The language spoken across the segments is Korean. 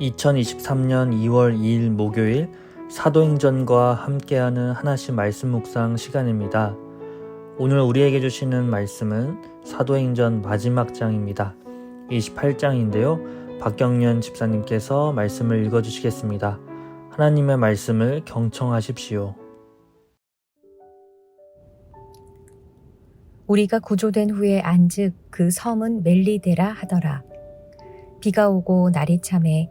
2023년 2월 2일 목요일 사도행전과 함께하는 하나씩 말씀 묵상 시간입니다. 오늘 우리에게 주시는 말씀은 사도행전 마지막 장입니다. 28장인데요. 박경련 집사님께서 말씀을 읽어 주시겠습니다. 하나님의 말씀을 경청하십시오. 우리가 구조된 후에 안즉 그 섬은 멜리데라 하더라. 비가 오고 날이 참해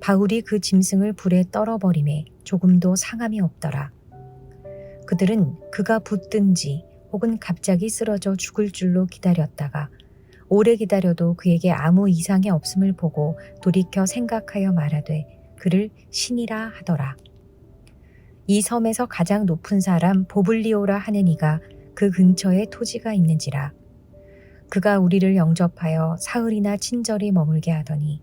바울이 그 짐승을 불에 떨어버림에 조금도 상함이 없더라. 그들은 그가 붙든지 혹은 갑자기 쓰러져 죽을 줄로 기다렸다가 오래 기다려도 그에게 아무 이상이 없음을 보고 돌이켜 생각하여 말하되 그를 신이라 하더라. 이 섬에서 가장 높은 사람 보블리오라 하는 이가 그 근처에 토지가 있는지라. 그가 우리를 영접하여 사흘이나 친절히 머물게 하더니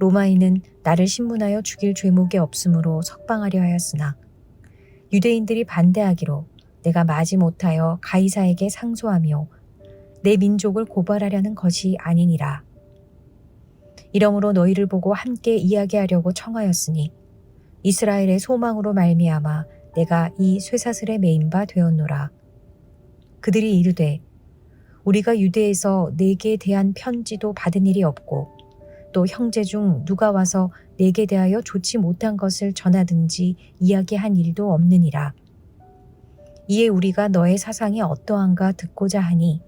로마인은 나를 신문하여 죽일 죄목이 없으므로 석방하려 하였으나 유대인들이 반대하기로 내가 마지 못하여 가이사에게 상소하며 내 민족을 고발하려는 것이 아니니라. 이러므로 너희를 보고 함께 이야기하려고 청하였으니 이스라엘의 소망으로 말미암아 내가 이 쇠사슬에 매인 바 되었노라. 그들이 이르되 우리가 유대에서 내게 대한 편지도 받은 일이 없고 또 형제 중 누가 와서 내게 대하여 좋지 못한 것을 전하든지 이야기한 일도 없느니라. 이에 우리가 너의 사상이 어떠한가 듣고자 하니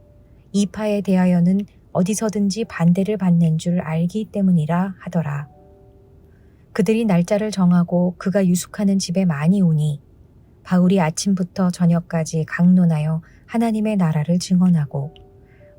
이 파에 대하여는 어디서든지 반대를 받는 줄 알기 때문이라 하더라. 그들이 날짜를 정하고 그가 유숙하는 집에 많이 오니 바울이 아침부터 저녁까지 강론하여 하나님의 나라를 증언하고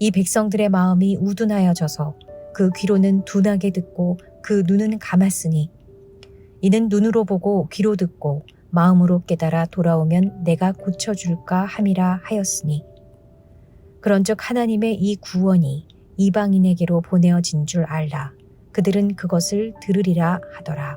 이 백성들의 마음이 우둔하여져서 그 귀로는 둔하게 듣고 그 눈은 감았으니 이는 눈으로 보고 귀로 듣고 마음으로 깨달아 돌아오면 내가 고쳐줄까 함이라 하였으니. 그런즉 하나님의 이 구원이 이방인에게로 보내어진 줄 알라. 그들은 그것을 들으리라 하더라.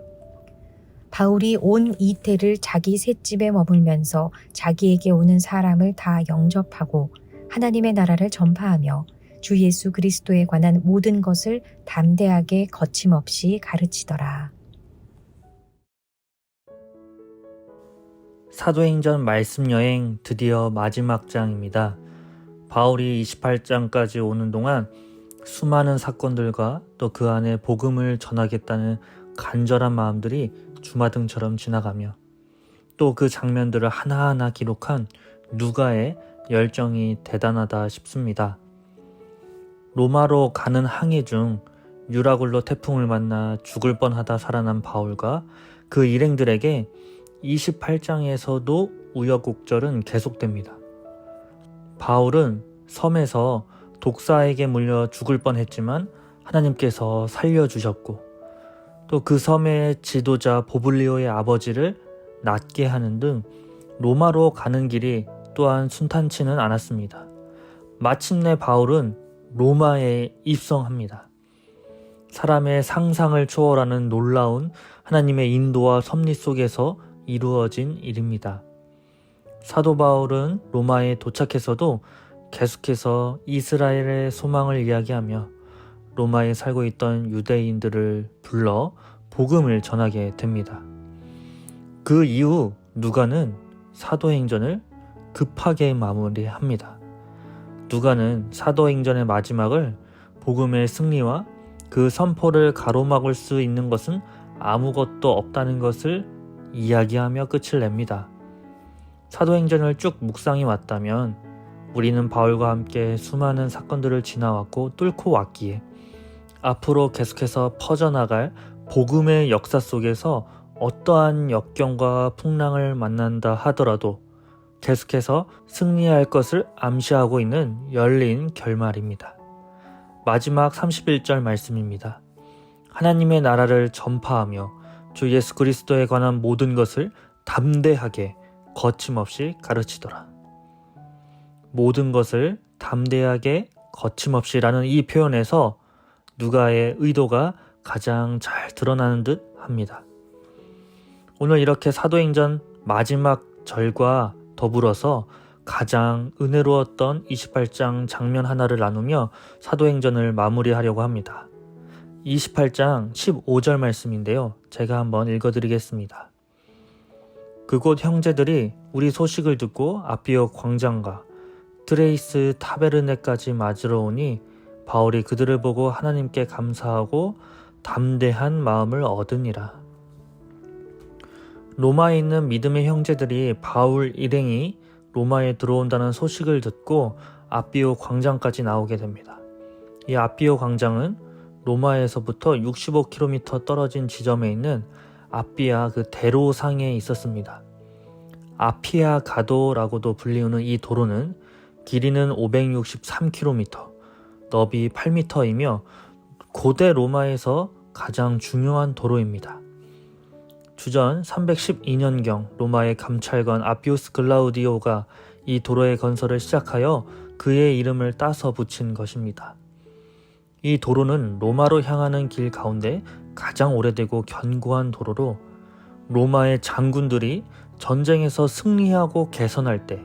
바울이 온 이태를 자기 셋집에 머물면서 자기에게 오는 사람을 다 영접하고 하나님의 나라를 전파하며 주 예수 그리스도에 관한 모든 것을 담대하게 거침없이 가르치더라. 사도행전 말씀 여행 드디어 마지막 장입니다. 바울이 28장까지 오는 동안 수많은 사건들과 또 그 안에 복음을 전하겠다는 간절한 마음들이 주마등처럼 지나가며 또 그 장면들을 하나하나 기록한 누가의 열정이 대단하다 싶습니다. 로마로 가는 항해 중 유라굴로 태풍을 만나 죽을 뻔하다 살아난 바울과 그 일행들에게 28장에서도 우여곡절은 계속됩니다. 바울은 섬에서 독사에게 물려 죽을 뻔했지만 하나님께서 살려주셨고 또 그 섬의 지도자 보블리오의 아버지를 낫게 하는 등 로마로 가는 길이 또한 순탄치는 않았습니다. 마침내 바울은 로마에 입성합니다. 사람의 상상을 초월하는 놀라운 하나님의 인도와 섭리 속에서 이루어진 일입니다. 사도 바울은 로마에 도착해서도 계속해서 이스라엘의 소망을 이야기하며 로마에 살고 있던 유대인들을 불러 복음을 전하게 됩니다. 그 이후 누가는 사도행전을 급하게 마무리합니다. 누가는 사도행전의 마지막을 복음의 승리와 그 선포를 가로막을 수 있는 것은 아무것도 없다는 것을 이야기하며 끝을 냅니다. 사도행전을 쭉 묵상해 왔다면 우리는 바울과 함께 수많은 사건들을 지나왔고 뚫고 왔기에 앞으로 계속해서 퍼져나갈 복음의 역사 속에서 어떠한 역경과 풍랑을 만난다 하더라도 계속해서 승리할 것을 암시하고 있는 열린 결말입니다. 마지막 31절 말씀입니다. 하나님의 나라를 전파하며 주 예수 그리스도에 관한 모든 것을 담대하게 거침없이 가르치더라. 모든 것을 담대하게 거침없이라는 이 표현에서 누가의 의도가 가장 잘 드러나는 듯 합니다. 오늘 이렇게 사도행전 마지막 절과 더불어서 가장 은혜로웠던 28장 장면 하나를 나누며 사도행전을 마무리하려고 합니다. 28장 15절 말씀인데요. 제가 한번 읽어드리겠습니다. 그곳 형제들이 우리 소식을 듣고 아비오 광장과 트레이스 타베르네까지 맞으러 오니 바울이 그들을 보고 하나님께 감사하고 담대한 마음을 얻으니라. 로마에 있는 믿음의 형제들이 바울 일행이 로마에 들어온다는 소식을 듣고 아비오 광장까지 나오게 됩니다. 이 아비오 광장은 로마에서부터 65km 떨어진 지점에 있는 아비아 그 대로상에 있었습니다. 아피아 가도라고도 불리우는 이 도로는 길이는 563km, 너비 8m이며 고대 로마에서 가장 중요한 도로입니다. 주전 312년경 로마의 감찰관 아피우스 글라우디오가 이 도로의 건설을 시작하여 그의 이름을 따서 붙인 것입니다. 이 도로는 로마로 향하는 길 가운데 가장 오래되고 견고한 도로로 로마의 장군들이 전쟁에서 승리하고 개선할 때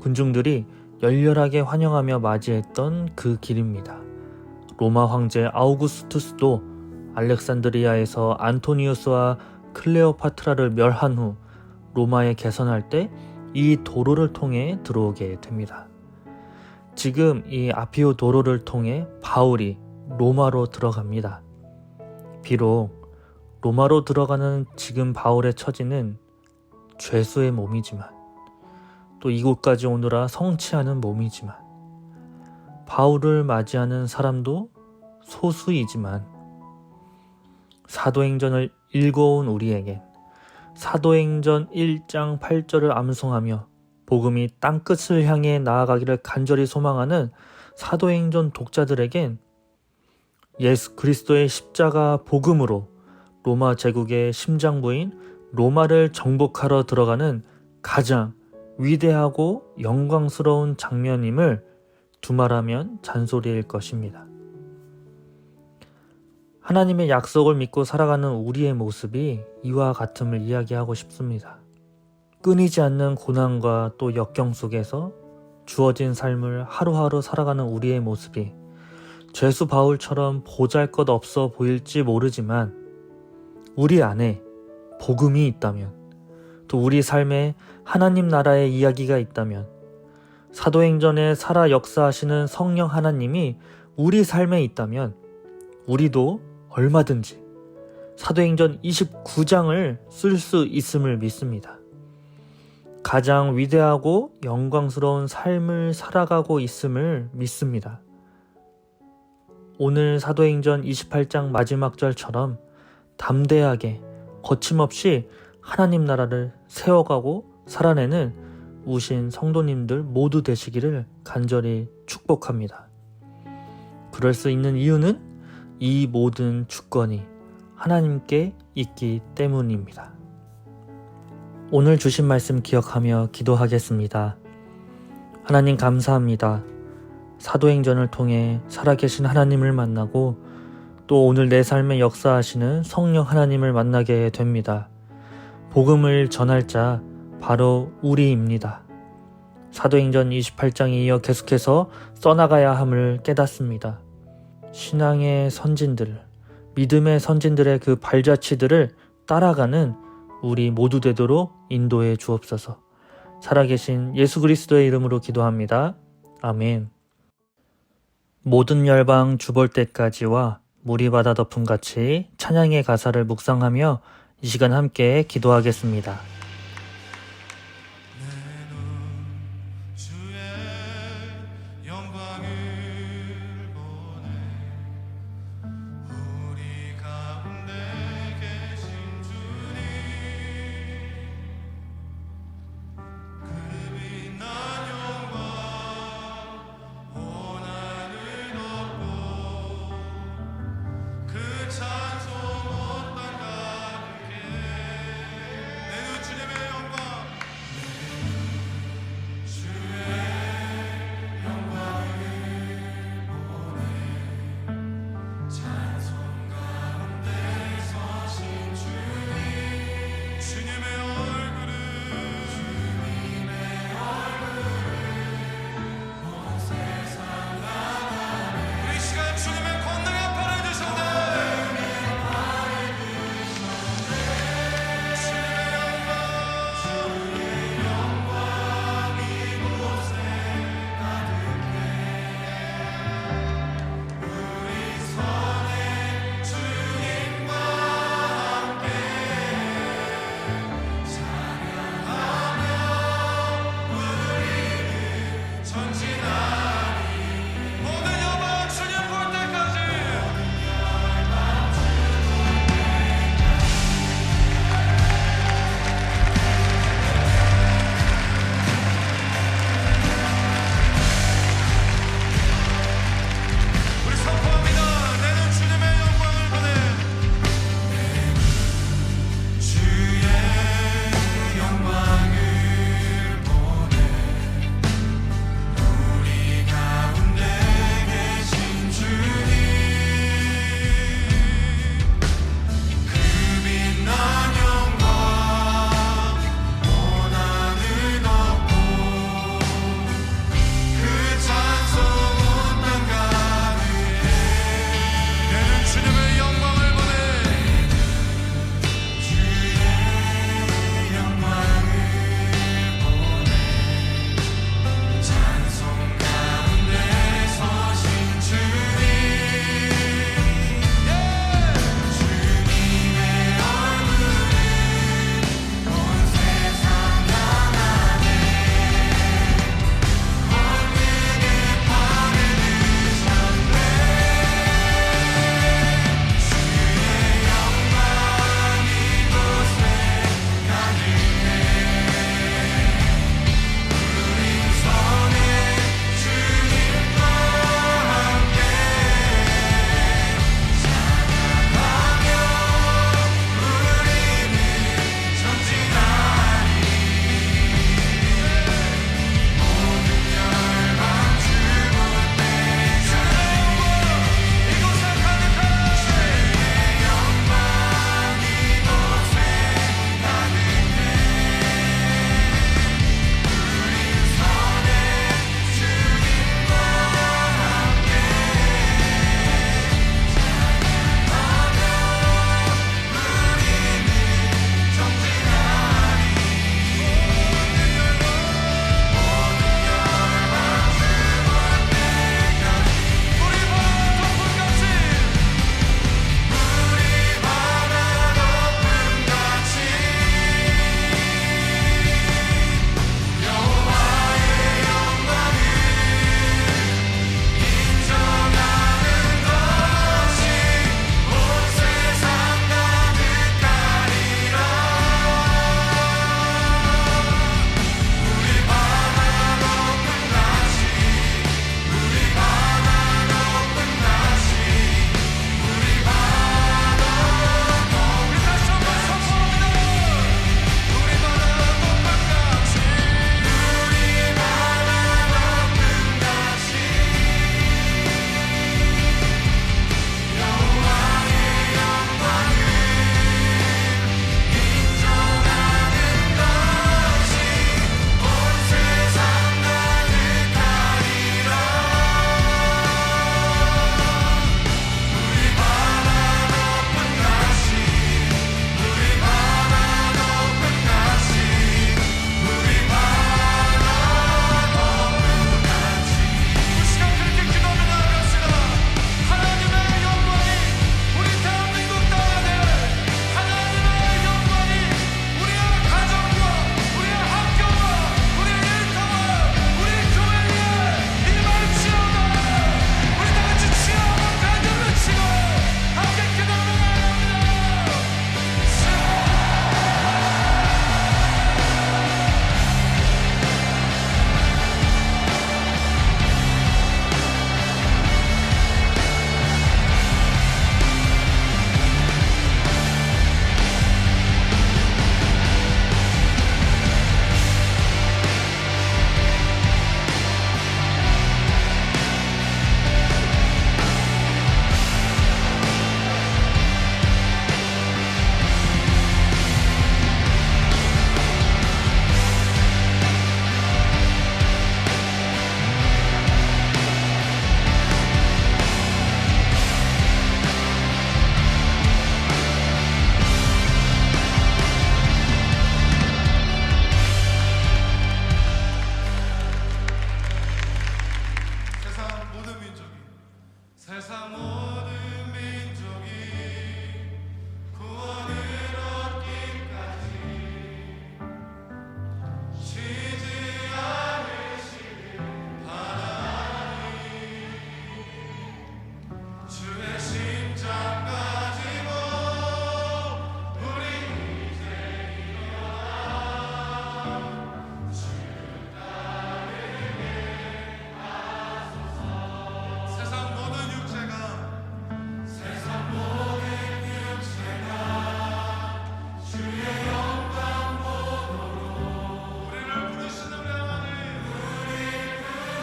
군중들이 열렬하게 환영하며 맞이했던 그 길입니다. 로마 황제 아우구스투스도 알렉산드리아에서 안토니우스와 클레오파트라를 멸한 후 로마에 개선할 때 이 도로를 통해 들어오게 됩니다. 지금 이 아피오 도로를 통해 바울이 로마로 들어갑니다. 비록 로마로 들어가는 지금 바울의 처지는 죄수의 몸이지만 또 이곳까지 오느라 성취하는 몸이지만 바울을 맞이하는 사람도 소수이지만 사도행전을 읽어온 우리에겐 사도행전 1장 8절을 암송하며 복음이 땅끝을 향해 나아가기를 간절히 소망하는 사도행전 독자들에겐 예수 그리스도의 십자가 복음으로 로마 제국의 심장부인 로마를 정복하러 들어가는 가장 위대하고 영광스러운 장면임을 두말하면 잔소리일 것입니다. 하나님의 약속을 믿고 살아가는 우리의 모습이 이와 같음을 이야기하고 싶습니다. 끊이지 않는 고난과 또 역경 속에서 주어진 삶을 하루하루 살아가는 우리의 모습이 죄수 바울처럼 보잘 것 없어 보일지 모르지만 우리 안에 복음이 있다면 또 우리 삶에 하나님 나라의 이야기가 있다면 사도행전에 살아 역사하시는 성령 하나님이 우리 삶에 있다면 우리도 얼마든지 사도행전 29장을 쓸 수 있음을 믿습니다. 가장 위대하고 영광스러운 삶을 살아가고 있음을 믿습니다. 오늘 사도행전 28장 마지막 절처럼 담대하게 거침없이 하나님 나라를 세워가고 살아내는 우신 성도님들 모두 되시기를 간절히 축복합니다. 그럴 수 있는 이유는 이 모든 주권이 하나님께 있기 때문입니다. 오늘 주신 말씀 기억하며 기도하겠습니다. 하나님 감사합니다. 사도행전을 통해 살아계신 하나님을 만나고 또 오늘 내 삶에 역사하시는 성령 하나님을 만나게 됩니다. 복음을 전할 자 바로 우리입니다. 사도행전 28장에 이어 계속해서 써나가야 함을 깨닫습니다. 신앙의 선진들, 믿음의 선진들의 그 발자취들을 따라가는 우리 모두 되도록 인도해 주옵소서. 살아계신 예수 그리스도의 이름으로 기도합니다. 아멘. 모든 열방 주볼 때까지와 무리 바다 덮음 같이 찬양의 가사를 묵상하며 이 시간 함께 기도하겠습니다.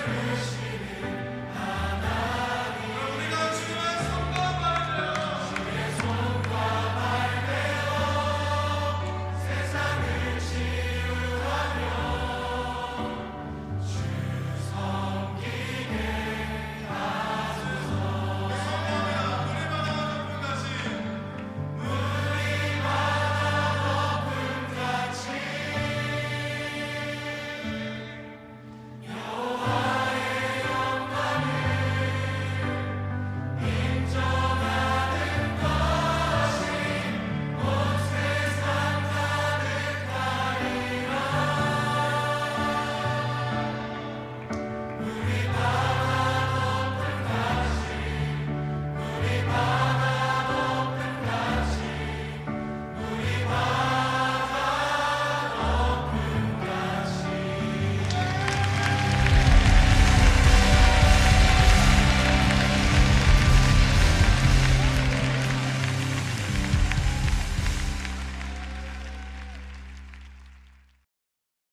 Christmas.